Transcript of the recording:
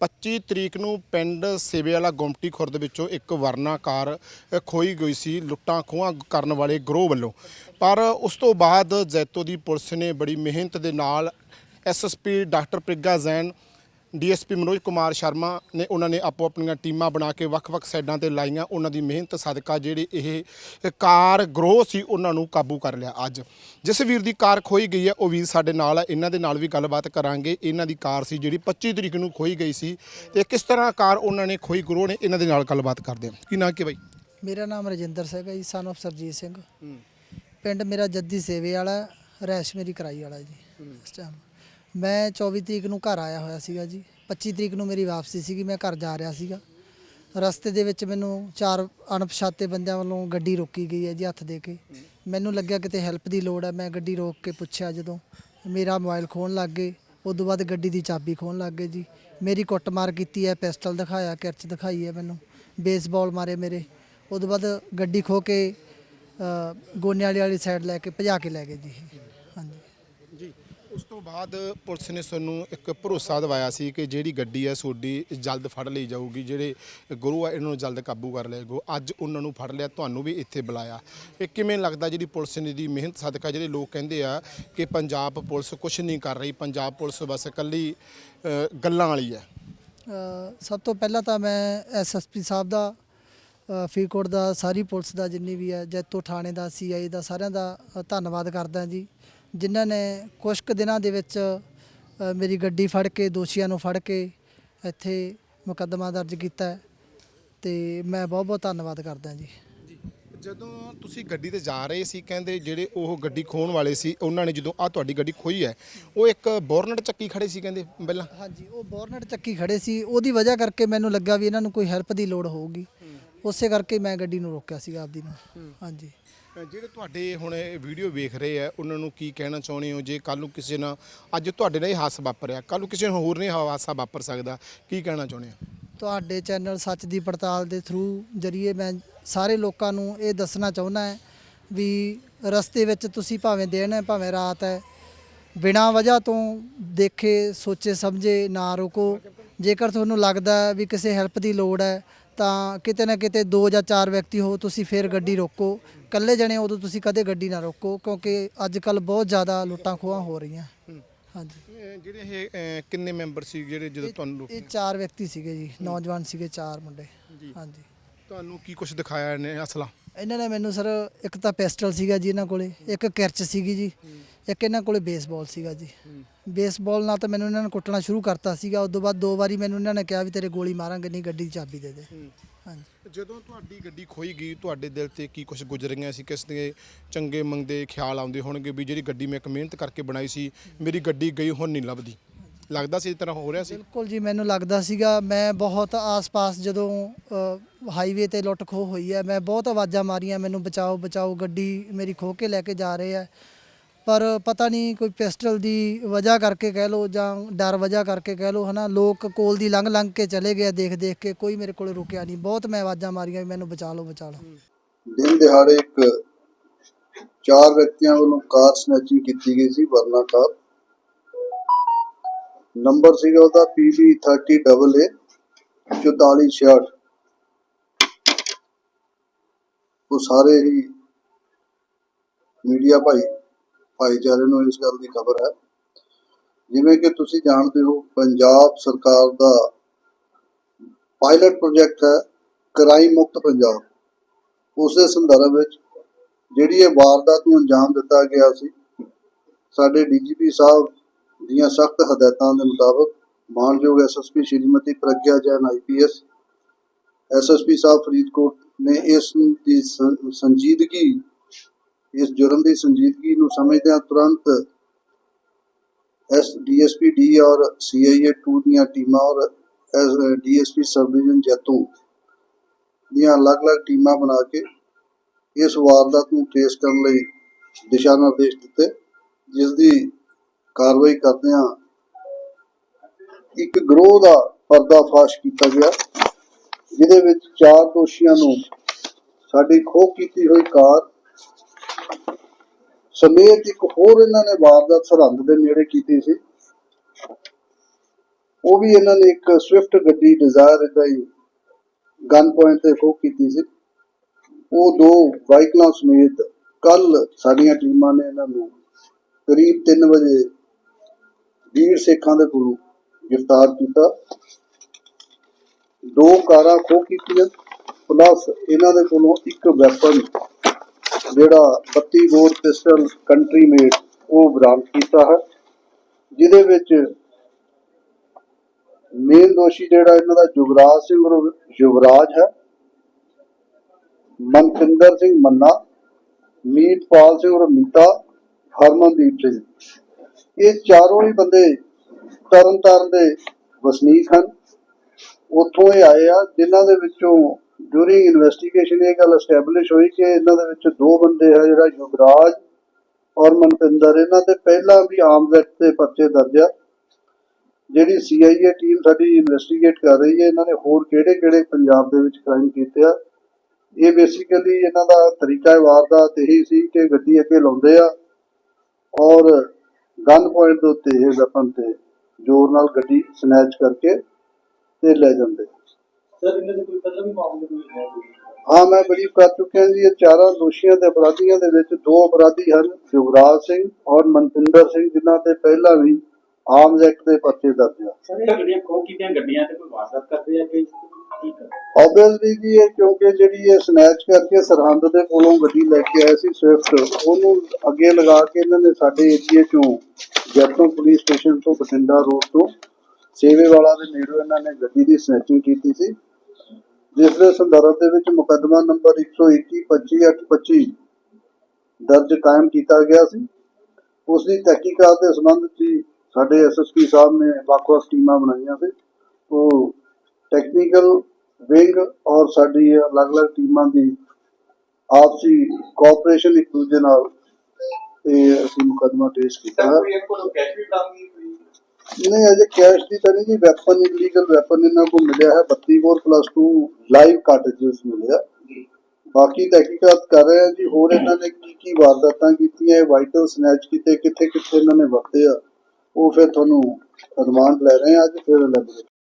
25 ਤਰੀਕ ਨੂੰ ਪਿੰਡ ਸੇਵੇ ਵਾਲਾ ਗੁੰਮਟੀ ਖੁਰਦ ਵਿੱਚੋਂ ਇੱਕ ਵਰਨਾ ਕਾਰ ਅ, ਖੋਈ ਗਈ ਸੀ ਲੁੱਟਾਂ ਖੋਹਾਂ ਕਰਨ ਵਾਲੇ ਗਰੋਹ ਵੱਲੋਂ। ਪਰ ਉਸ ਤੋਂ ਬਾਅਦ ਜੈਤੋ ਦੀ ਪੁਲਿਸ ਨੇ ਬੜੀ ਮਿਹਨਤ ਦੇ ਨਾਲ SSP doctor Pragya Jain DSP Manoj Kumar Sharma ਨੇ ਉਹਨਾਂ ਨੇ ਆਪੋ ਆਪਣੀਆਂ ਟੀਮਾਂ ਬਣਾ ਕੇ ਵੱਖ-ਵੱਖ ਸਾਈਡਾਂ ਤੇ ਲਾਈਆਂ ਉਹਨਾਂ ਦੀ ਮਿਹਨਤ ਸਦਕਾ ਜਿਹੜੇ ਇਹ ਕਾਰ ਗਰੋਹ ਸੀ ਉਹਨਾਂ ਨੂੰ ਕਾਬੂ ਕਰ ਲਿਆ ਅੱਜ। ਜਿਸ ਵੀਰ ਦੀ ਕਾਰ ਖੋਈ ਗਈ ਹੈ ਉਹ ਵੀਰ ਸਾਡੇ ਨਾਲ ਹੈ ਇਹਨਾਂ ਦੇ ਨਾਲ ਵੀ ਗੱਲਬਾਤ ਕਰਾਂਗੇ। ਇਹਨਾਂ ਦੀ ਕਾਰ ਸੀ ਜਿਹੜੀ 25 ਤਰੀਕ ਨੂੰ ਖੋਈ ਗਈ ਸੀ ਤੇ ਕਿਸ ਤਰ੍ਹਾਂ ਕਾਰ ਉਹਨਾਂ ਨੇ ਖੋਈ ਗਰੋਹ ਨੇ ਇਹਨਾਂ ਦੇ ਨਾਲ ਗੱਲਬਾਤ ਕਰਦੇ ਹਾਂ। ਕੀ ਨਾਂ ਕੀ ਬਾਈ? ਮੇਰਾ ਨਾਮ ਰਜਿੰਦਰ ਸਿੰਘ ਹੈ ਜੀ ਸਨ of ਸਰਜੀਤ ਸਿੰਘ। ਪਿੰਡ ਮੇਰਾ ਜੱਦੀ ਸੇਵੇ ਵਾਲਾ ਰੈਸ਼ ਮੇਰੀ ਕਰਾਈ ਵਾਲਾ ਜੀ ਇਸ ਟਾਈਮ ਮੈਂ 24 ਤਰੀਕ ਨੂੰ ਘਰ ਆਇਆ ਹੋਇਆ ਸੀਗਾ ਜੀ। 25 ਤਰੀਕ ਨੂੰ ਮੇਰੀ ਵਾਪਸੀ ਸੀਗੀ ਮੈਂ ਘਰ ਜਾ ਰਿਹਾ ਸੀਗਾ। ਰਸਤੇ ਦੇ ਵਿੱਚ ਮੈਨੂੰ ਚਾਰ ਅਣਪਛਾਤੇ ਬੰਦਿਆਂ ਵੱਲੋਂ ਗੱਡੀ ਰੋਕੀ ਗਈ ਹੈ ਜੀ ਹੱਥ ਦੇ ਕੇ। ਮੈਨੂੰ ਲੱਗਿਆ ਕਿਤੇ ਹੈਲਪ ਦੀ ਲੋੜ ਹੈ ਮੈਂ ਗੱਡੀ ਰੋਕ ਕੇ ਪੁੱਛਿਆ ਜਦੋਂ। ਮੇਰਾ ਮੋਬਾਈਲ ਖੋਣ ਲੱਗ ਗਏ ਉਦੋਂ ਬਾਅਦ ਗੱਡੀ ਦੀ ਚਾਬੀ ਖੋਣ ਲੱਗ ਗਏ ਜੀ। ਮੇਰੀ ਕੁੱਟਮਾਰ ਕੀਤੀ ਹੈ ਪਿਸਟਲ ਦਿਖਾਇਆ ਕਿਰਚ ਦਿਖਾਈ ਹੈ ਮੈਨੂੰ। ਬੇਸਬਾਲ ਮਾਰੇ ਮੇਰੇ। ਉਦੋਂ ਬਾਅਦ ਗੱਡੀ ਖੋ ਕੇ ਅ, ਗੋਨੇ ਵਾਲੀ ਵਾਲੀ ਸਾਈਡ ਲੈ ਕੇ ਭਜਾ ਕੇ ਲੈ ਗਏ ਜੀ ਹਾਂਜੀ। ਜੀ। ਉਸ ਤੋਂ ਬਾਅਦ ਪੁਲਿਸ ਨੇ ਸਾਨੂੰ ਇੱਕ ਭਰੋਸਾ ਦਿਵਾਇਆ ਸੀ ਕਿ ਜਿਹੜੀ ਗੱਡੀ ਹੈ ਸੋਡੀ ਜਲਦ ਫੜ ਲਈ ਜਾਊਗੀ, ਜਿਹੜੇ ਗੁਰੂ ਆ, ਇਹਨਾਂ ਨੂੰ ਜਲਦ ਕਾਬੂ ਕਰ ਲਿਆਗੋ ਅੱਜ ਉਹਨਾਂ ਨੂੰ ਫੜ ਲਿਆ, ਤੁਹਾਨੂੰ ਵੀ ਇੱਥੇ ਬੁਲਾਇਆ। ਇਹ ਕਿਵੇਂ ਲੱਗਦਾ ਜਿਹੜੀ ਪੁਲਿਸ ਨੇ ਦੀ ਮਿਹਨਤ ਸਦਕਾ, ਜਿਹੜੇ ਲੋਕ ਕਹਿੰਦੇ ਆ ਕਿ ਪੰਜਾਬ ਪੁਲਿਸ ਕੁਝ ਨਹੀਂ ਕਰ ਰਹੀ, ਪੰਜਾਬ ਪੁਲਿਸ ਬਸ ਇਕੱਲੀ ਗੱਲਾਂ ਵਾਲੀ ਹੈ? ਸਭ ਤੋਂ ਪਹਿਲਾਂ ਤਾਂ ਮੈਂ ਐਸਐਸਪੀ ਸਾਹਿਬ ਦਾ ਫਰੀਦਕੋਟ ਦਾ, ਸਾਰੀ ਪੁਲਿਸ ਦਾ ਜਿੰਨੀ ਵੀ ਹੈ, ਜੈਤੋ ਥਾਣੇ ਦਾ ਸੀਆਈ ਦਾ ਸਾਰਿਆਂ ਦਾ ਧੰਨਵਾਦ ਕਰਦਾ ਜੀ। ਜਿਨ੍ਹਾਂ ਨੇ ਕੁਝ ਕੁ ਦਿਨਾਂ ਦੇ ਵਿੱਚ ਅ, ਮੇਰੀ ਗੱਡੀ ਫੜ ਕੇ ਦੋਸ਼ੀਆਂ ਨੂੰ ਫੜ ਕੇ ਇੱਥੇ ਮੁਕੱਦਮਾ ਦਰਜ ਕੀਤਾ ਹੈ ਤੇ ਮੈਂ ਬਹੁਤ ਬਹੁਤ ਧੰਨਵਾਦ ਕਰਦਾ ਜੀ। ਜਦੋਂ ਤੁਸੀਂ ਗੱਡੀ ਤੇ ਜਾ ਰਹੇ ਸੀ ਕਹਿੰਦੇ ਜਿਹੜੇ ਉਹ ਗੱਡੀ ਖੋਣ ਵਾਲੇ ਸੀ ਉਹਨਾਂ ਨੇ ਜਦੋਂ ਆ ਤੁਹਾਡੀ ਗੱਡੀ ਖੋਈ ਹੈ ਉਹ ਇੱਕ ਬੋਰਨਟ ਚੱਕੀ ਖੜੇ ਸੀ ਕਹਿੰਦੇ ਪਹਿਲਾਂ? ਹਾਂਜੀ ਉਹ ਬੋਰਨਟ ਚੱਕੀ ਖੜੇ ਸੀ। ਉਹਦੀ ਵਜ੍ਹਾ ਕਰਕੇ ਮੈਨੂੰ ਲੱਗਾ ਵੀ ਇਹਨਾਂ ਨੂੰ ਕੋਈ ਹੈਲਪ ਦੀ ਲੋੜ ਹੋਊਗੀ। ਉਸੇ ਕਰਕੇ ਮੈਂ ਗੱਡੀ ਨੂੰ ਰੋਕਿਆ ਸੀਗਾ ਆਪਦੀ ਨੂੰ। ਹਾਂਜੀ। ਜਿਹੜੇ ਤੁਹਾਡੇ ਹੁਣ ਇਹ ਵੀਡੀਓ ਵੇਖ ਰਹੇ ਆ ਉਹਨਾਂ ਨੂੰ ਕੀ ਕਹਿਣਾ ਚਾਹੁੰਦੇ ਹੋ? ਜੇ ਕੱਲ ਨੂੰ ਕਿਸੇ ਨਾਲ ਅੱਜ ਤੁਹਾਡੇ ਨਾਲ ਇਹ ਹਾਦਸਾ ਵਾਪਰਿਆ ਕੱਲ ਨੂੰ ਕਿਸੇ ਹੋਰ ਨੇ ਹਾਦਸਾ ਵਾਪਰ ਸਕਦਾ ਕੀ ਕਹਿਣਾ ਚਾਹੁੰਦੇ ਹੋ? ਤੁਹਾਡੇ ਚੈਨਲ ਸੱਚ ਦੀ ਪੜਤਾਲ ਦੇ ਥਰੂ ਜਰੀਏ ਮੈਂ ਸਾਰੇ ਲੋਕਾਂ ਨੂੰ ਇਹ ਦੱਸਣਾ ਚਾਹੁੰਦਾ ਹੈ ਵੀ ਰਸਤੇ ਵਿੱਚ ਤੁਸੀਂ ਭਾਵੇਂ ਦਿਨ ਹੈ ਭਾਵੇਂ ਰਾਤ ਹੈ ਬਿਨਾਂ ਵਜ੍ਹਾ ਤੋਂ ਦੇਖੇ ਸੋਚੇ ਸਮਝੇ ਨਾ ਰੁਕੋ। ਜੇਕਰ ਤੁਹਾਨੂੰ ਲੱਗਦਾ ਹੈ ਵੀ ਕਿਸੇ ਹੈਲਪ ਦੀ ਲੋੜ ਹੈ ਤਾਂ ਕਿਤੇ ਨਾ ਕਿਤੇ ਦੋ ਜਾਂ ਚਾਰ ਵਿਅਕਤੀ ਹੋ ਤੁਸੀਂ ਫਿਰ ਗੱਡੀ ਰੋਕੋ। ਇਕੱਲੇ ਜਣੇ ਉਦੋਂ ਤੁਸੀਂ ਕਦੇ ਗੱਡੀ ਨਾ ਰੋਕੋ ਕਿਉਂਕਿ ਅੱਜ ਕੱਲ ਬਹੁਤ ਜ਼ਿਆਦਾ ਲੁੱਟਾਂ ਖੋਹਾਂ ਹੋ ਰਹੀਆਂ। ਹਾਂਜੀ। ਜਿਹੜੇ ਇਹ ਕਿੰਨੇ ਮੈਂਬਰ ਸੀ ਜਿਹੜੇ ਜਦੋਂ ਤੁਹਾਨੂੰ ਇਹ ਚਾਰ ਵਿਅਕਤੀ ਸੀਗੇ ਜੀ ਨੌਜਵਾਨ ਸੀਗੇ ਚਾਰ ਮੁੰਡੇ। ਜੀ। ਹਾਂਜੀ। ਤੁਹਾਨੂੰ ਕੀ ਕੁਝ ਦਿਖਾਇਆ ਇਹਨੇ ਅਸਲਾ? ਇਹਨਾਂ ਨੇ ਮੈਨੂੰ ਸਰ ਇੱਕ ਤਾਂ ਪਿਸਟਲ ਸੀਗਾ ਜੀ ਇਹਨਾਂ ਕੋਲੇ, ਇੱਕ ਕਿਰਚ ਸੀਗੀ ਜੀ, ਇੱਕ ਇਹਨਾਂ ਕੋਲੇ ਬੇਸਬਾਲ ਸੀਗਾ ਜੀ। ਬੇਸਬਾਲ ਨਾਲ ਤਾਂ ਮੈਨੂੰ ਇਹਨਾਂ ਨੇ ਕੁੱਟਣਾ ਸ਼ੁਰੂ ਕਰਤਾ ਸੀਗਾ ਉਸ ਤੋਂ ਬਾਅਦ ਦੋ ਵਾਰੀ ਮੈਨੂੰ ਇਹਨਾਂ ਨੇ ਕਿਹਾ ਵੀ ਤੇਰੇ ਗੋਲੀ ਮਾਰਾਂਗੇ, ਨਹੀਂ ਗੱਡੀ ਦੀ ਚਾਬੀ ਦੇ ਦੇ। ਹਾਂਜੀ। ਜਦੋਂ ਤੁਹਾਡੀ ਗੱਡੀ ਖੋਈ ਗਈ, ਤੁਹਾਡੇ ਦਿਲ ਤੇ ਕੀ ਕੁਝ ਗੁਜ਼ਰੀਆਂ ਸੀ? ਕਿਸ ਦੇ ਚੰਗੇ ਮੰਗਦੇ ਖਿਆਲ ਆਉਂਦੇ ਹੋਣਗੇ ਵੀ ਜਿਹੜੀ ਗੱਡੀ ਮੈਂ ਇੱਕ ਮਿਹਨਤ ਕਰਕੇ ਬਣਾਈ ਸੀ, ਮੇਰੀ ਗੱਡੀ ਗਈ, ਹੁਣ ਨਹੀਂ ਲੱਭਦੀ? ਲੱਗਦਾ ਸੀ ਇਸ ਤਰ੍ਹਾਂ ਹੋ ਰਿਹਾ ਸੀ? ਬਿਲਕੁਲ ਜੀ ਮੈਨੂੰ ਲੱਗਦਾ ਸੀਗਾ। ਮੈਂ ਬਹੁਤ ਆਸ-ਪਾਸ ਜਦੋਂ ਹਾਈਵੇ ਤੇ ਲੁੱਟ ਖੋਹ ਹੋਈ ਹੈ ਮੈਂ ਬਹੁਤ ਆਵਾਜ਼ਾਂ ਮਾਰੀਆਂ ਮੈਨੂੰ ਬਚਾਓ ਬਚਾਓ ਗੱਡੀ ਮੇਰੀ ਖੋਹ ਕੇ ਲੈ ਕੇ ਜਾ ਰਹੇ ਆ ਪਰ ਪਤਾ ਨਹੀਂ ਕੋਈ ਪਿਸਟਲ ਦੀ ਵਜ੍ਹਾ ਕਰਕੇ ਕਹਿ ਲਓ ਜਾਂ ਡਰ ਵਜ੍ਹਾ ਕਰਕੇ ਕਹਿ ਲਓ ਹਨਾ ਲੋਕ ਕੋਲ ਦੀ ਲੰਘ ਲੰਘ ਕੇ ਚਲੇ ਗਏ ਦੇਖ ਦੇਖ ਕੇ ਕੋਈ ਮੇਰੇ ਕੋਲ ਰੁਕਿਆ ਨਹੀਂ। ਬਹੁਤ ਮੈਂ ਆਵਾਜ਼ਾਂ ਮਾਰੀਆਂ ਵੀ ਮੈਨੂੰ ਬਚਾ ਲਓ ਬਚਾ ਲਓ। ਦਿਨ ਦਿਹਾੜੇ ਇੱਕ ਚਾਰ ਵਿਅਕਤੀਆਂ ਵੱਲੋਂ ਕਾਰ ਸਨੈਚਿੰਗ ਕੀਤੀ ਗਈ ਸੀ ਵਰਨਾ ਕਾਰ। ਨੰਬਰ ਸੀਗਾ ਉਹਦਾ PB 30AA 4466 ਉਹ ਸਾਰੇ ਹੀ ਮੀਡੀਆ ਭਾਈ, ਭਾਈਚਾਰੇ ਨੂੰ ਇਸ ਗੱਲ ਦੀ ਖਬਰ ਹੈ। ਜਿਵੇਂ ਕਿ ਤੁਸੀਂ ਜਾਣਦੇ ਹੋ, ਪੰਜਾਬ ਸਰਕਾਰ ਦਾ ਪਾਇਲਟ ਪ੍ਰੋਜੈਕਟ ਹੈ, ਕ੍ਰਾਈਮ ਮੁਕਤ ਪੰਜਾਬ। ਉਸ ਦੇ ਸੰਦਰਭ ਵਿੱਚ ਜਿਹੜੀ ਇਹ ਵਾਰਦਾਤ ਨੂੰ ਅੰਜਾਮ ਦਿੱਤਾ ਗਿਆ ਸੀ, ਸਾਡੇ ਡੀਜੀਪੀ ਸਾਹਿਬ ਦੀਆਂ ਸਖਤ ਹਦਾਇਤਾਂ ਦੇ ਮੁਤਾਬਕ ਮਾਨਯੋਗ SSP Shrimati Pragya Jain IPS SSP ਸਾਹਿਬ ਫਰੀਦਕੋਟ ਨੇ ਇਸ ਦੀ ਸੰਜੀਦਗੀ, ਇਸ ਜੁਰਮ ਦੀ ਸੰਜੀਦਗੀ ਨੂੰ ਸਮਝਦਿਆਂ ਤੁਰੰਤ ਐਸ ਡੀਐਸਪੀ ਡੀ ਔਰ ਸੀਆਈਏ 2 ਦੀਆਂ ਟੀਮਾਂ ਔਰ S DSP sub division Jaitu ਦੀਆਂ ਅਲੱਗ-ਅਲੱਗ ਟੀਮਾਂ ਬਣਾ ਕੇ ਇਸ ਵਾਰਦਾਤ ਨੂੰ ਟ੍ਰੇਸ ਕਰਨ ਲਈ ਦਿਸ਼ਾ ਨਿਰਦੇਸ਼ ਦਿੱਤੇ, ਜਿਸ ਦੀ ਕਾਰਵਾਈ ਕਰਦਿਆਂ ਇੱਕ ਗਰੋਹ ਦਾ ਪਰਦਾਫਾਸ਼ ਕੀਤਾ ਗਿਆ, ਜਿਹਦੇ ਵਿੱਚ ਚਾਰ ਦੋਸ਼ੀਆਂ ਨੂੰ ਸਾਡੀ ਖੋਹ ਕੀਤੀ ਹੋਈ ਕਾਰ, ਸਮੇਤ ਇੱਕ ਹੋਰ ਇਹਨਾਂ ਨੇ ਵਾਰਦਾਤ ਸਰਹੰਦ ਦੇ ਨੇੜੇ ਕੀਤੀ ਸੀ। ਉਹ ਵੀ ਇਹਨਾਂ ਨੇ ਇੱਕ ਸਵਿਫਟ ਗੱਡੀ ਡਿਜ਼ਾਇਰ ਇਦਾਂ ਹੀ ਗਨ ਪੁਆਇੰਟ ਤੇ ਫੋਕ ਕੀਤੀ ਸੀ। ਉਹ ਦੋ ਵਾਹੀਕਲਾਂ ਸਮੇਤ ਕੱਲ ਸਾਡੀਆਂ ਟੀਮਾਂ ਨੇ ਇਹਨਾਂ ਨੂੰ ਕਰੀਬ 3 ਵਜੇ ਵੀਰ ਸਿੱਖਾਂ ਦੇ ਕੋਲੋਂ ਗ੍ਰਿਫਤਾਰ ਕੀਤਾ। ਦੋ ਕਾਰਾਂ ਖੋਹ ਕੀਤੀਆਂ ਪਲੱਸ ਇਹਨਾਂ ਦੇ ਕੋਲੋਂ ਇੱਕ ਵੈਪਨ ਜਿਹੜਾ 32 ਬੋਰ ਪਿਸਟਲ ਕੰਟਰੀ ਮੇਡ ਉਹ ਬਰਾਮਦ ਕੀਤਾ ਹੈ, ਜਿਹਦੇ ਵਿੱਚ ਮੇਨ ਦੋਸ਼ੀ ਜਿਹੜਾ ਇਹਨਾਂ ਦਾ ਜੁਗਰਾਜ ਸਿੰਘ ਉਰਫ ਯੁਵਰਾਜ ਹੈ ਮਨਕਿੰਦਰ ਸਿੰਘ ਮੰਨਾ, ਮੀਤਪਾਲ ਸਿੰਘ ਉਰਫ ਮੀਤਾ ਹਰਮਨਦੀਪ ਸਿੰਘ। ਇਹ ਚਾਰੋਂ ਹੀ ਬੰਦੇ ਤਰਨਤਾਰਨ ਦੇ ਵਸਨੀਕ ਹਨ। ਉੱਥੋਂ ਇਹ ਆਏ ਆ, ਜਿਨ੍ਹਾਂ ਦੇ ਵਿੱਚੋਂ ਡਿਊਰਿੰਗ ਇਨਵੈਸਟੀਗੇਸ਼ਨ ਇਹ ਗੱਲ ਐਸਟੈਬਲਿਸ਼ ਹੋਈ ਕਿ ਇਹਨਾਂ ਦੇ ਵਿੱਚ ਦੋ ਬੰਦੇ ਆ, ਜਿਹੜਾ ਯੁਵਰਾਜ ਔਰ ਮਨਪਿੰਦਰ, ਇਹਨਾਂ ਤੇ ਪਹਿਲਾਂ ਵੀ ਆਮ ਐਕਟ ਦੇ ਪਰਚੇ ਦਰਜ ਆ। ਜਿਹੜੀ ਸੀਆਈਏ ਟੀਮ ਸਾਡੀ ਇਨਵੈਸਟੀਗੇਟ ਕਰ ਰਹੀ ਹੈ, ਇਹਨਾਂ ਨੇ ਹੋਰ ਕਿਹੜੇ ਕਿਹੜੇ ਪੰਜਾਬ ਦੇ ਵਿੱਚ ਕ੍ਰਾਈਮ ਕੀਤੇ ਆ। ਇਹ ਬੇਸਿਕਲੀ ਇਹਨਾਂ ਦਾ ਤਰੀਕਾ ਵਾਰਦਾਤ ਇਹੀ ਸੀ ਕਿ ਗੱਡੀ ਅੱਗੇ ਲਾਉਂਦੇ ਆ ਔਰ ਗਨ ਪੁਆਇੰਟ ਦੇ ਉੱਤੇ ਇਹ ਵੈਪਨ ਤੇ ਜ਼ੋਰ ਨਾਲ ਗੱਡੀ ਸਨੈਚ ਕਰਕੇ ਤੇ ਲੈ ਜਾਂਦੇ ਸਰ ਇਹਨਾਂ ਦੇ ਕੋਈ ਪਹਿਲਾਂ ਵੀ ਮਾਮਲੇ ਕੋਈ ਹੈ ਮੈਂ ਬਰੀਫ ਕਰ ਚੁੱਕਿਆ ਜੀ ਇਹ ਚਾਰਾਂ ਦੋਸ਼ੀਆਂ ਦੇ ਅਪਰਾਧੀਆਂ ਦੇ ਵਿੱਚ ਦੋ ਅਪਰਾਧੀ ਹਨ ਯੁਵਰਾਜ ਸਿੰਘ ਔਰ ਮਨਪਿੰਦਰ ਸਿੰਘ ਜਿਨ੍ਹਾਂ ਤੇ ਪਹਿਲਾਂ ਵੀ ਆਰਮਸ ਐਕਟ ਦੇ ਪਰਚੇ ਦਰਜ ਆ। ਸਰ ਇਹ ਜਿਹੜੀਆਂ ਖੋਹ ਕੀਤੀਆਂ ਗੱਡੀਆਂ ਤੇ ਕੋਈ ਵਾਰਦਾਤ ਕਰਦੇ ਆ ਕਿ ਆਬਵੀਅਸਲੀ ਜੀ ਇਹ ਕਿਉਂਕਿ ਜਿਹੜੀ ਇਹ ਸਨੈਚ ਕਰਕੇ ਸਰਹੰਦ ਦੇ ਕੋਲੋਂ ਗੱਡੀ ਲੈ ਕੇ ਆਏ ਸੀ ਸਵਿਫਟ ਉਹਨੂੰ ਅੱਗੇ ਲਗਾ ਕੇ ਇਹਨਾਂ ਨੇ ਸਾਡੇ ਏਰੀਏ ਚੋਂ ਜੈਤੋਂ ਪੁਲਿਸ ਸਟੇਸ਼ਨ ਤੋਂ ਬਠਿੰਡਾ ਰੋਡ ਤੋਂ ਸੇਵੇ ਵਾਲਾ ਦੇ ਨੇੜੇ ਇਹਨਾਂ ਨੇ ਗੱਡੀ ਦੀ ਸਨੈਚਿੰਗ ਕੀਤੀ ਸੀ। ਜਿਸ ਦੇ ਸੰਦਰਭ ਦੇ ਵਿੱਚ ਮੁਕੱਦਮਾ ਨੰਬਰ 121 25825 ਦਰਜ ਕਾਇਮ ਕੀਤਾ ਗਿਆ ਸੀ। ਉਸ ਦੀ ਤਹਿਕੀਕਾਤ ਦੇ ਸੰਬੰਧ 'ਚ ਹੀ ਸਾਡੇ ਐਸਐਸਪੀ ਸਾਹਿਬ ਨੇ ਵੱਖ-ਵੱਖ ਟੀਮਾਂ ਬਣਾਈਆਂ ਸੀ। ਉਹ ਟੈਕਨੀਕਲ ਵਿੰਗ ਔਰ ਸਾਡੀ ਅਲੱਗ-ਅਲੱਗ ਟੀਮਾਂ ਦੀ ਆਪਸੀ ਕੋਆਪਰੇਸ਼ਨ ਇੱਕ ਦੂਜੇ ਨਾਲ ਇਹ ਅਸੀਂ ਮੁਕੱਦਮਾ ਪੇਸ਼ ਕੀਤਾ ਨਹੀਂ ਅਜੇ ਕੈਸ਼ ਦੀ ਤਾਂ ਨਹੀਂ ਜੀ ਵੈਪਨ ਇਲੀਗਲ ਵੈਪਨ ਇਹਨਾਂ ਕੋਲ ਮਿਲਿਆ ਹੈ। 32 ਬੋਰ ਪਲੱਸ 2 ਲਾਈਵ ਕਾਰਟ੍ਰਿਜਸ ਮਿਲਿਆ। ਬਾਕੀ ਤਹਿਕੀਕਾਤ ਕਰ ਰਹੇ ਆ ਜੀ ਹੋਰ ਇਹਨਾਂ ਨੇ ਕੀ ਕੀ ਵਾਰਦਾਤਾਂ ਕੀਤੀਆਂ ਵਾਈਟਲ ਸਨੈਚ ਕੀਤੇ ਕਿੱਥੇ ਕਿੱਥੇ ਇਹਨਾਂ ਨੇ ਵਰਤੇ ਆ ਉਹ ਫਿਰ ਤੁਹਾਨੂੰ ਰਿਮਾਂਡ ਲੈ ਰਹੇ ਆ ਅੱਜ ਫਿਰ ਲੈਬੋਰੇਟਰੀ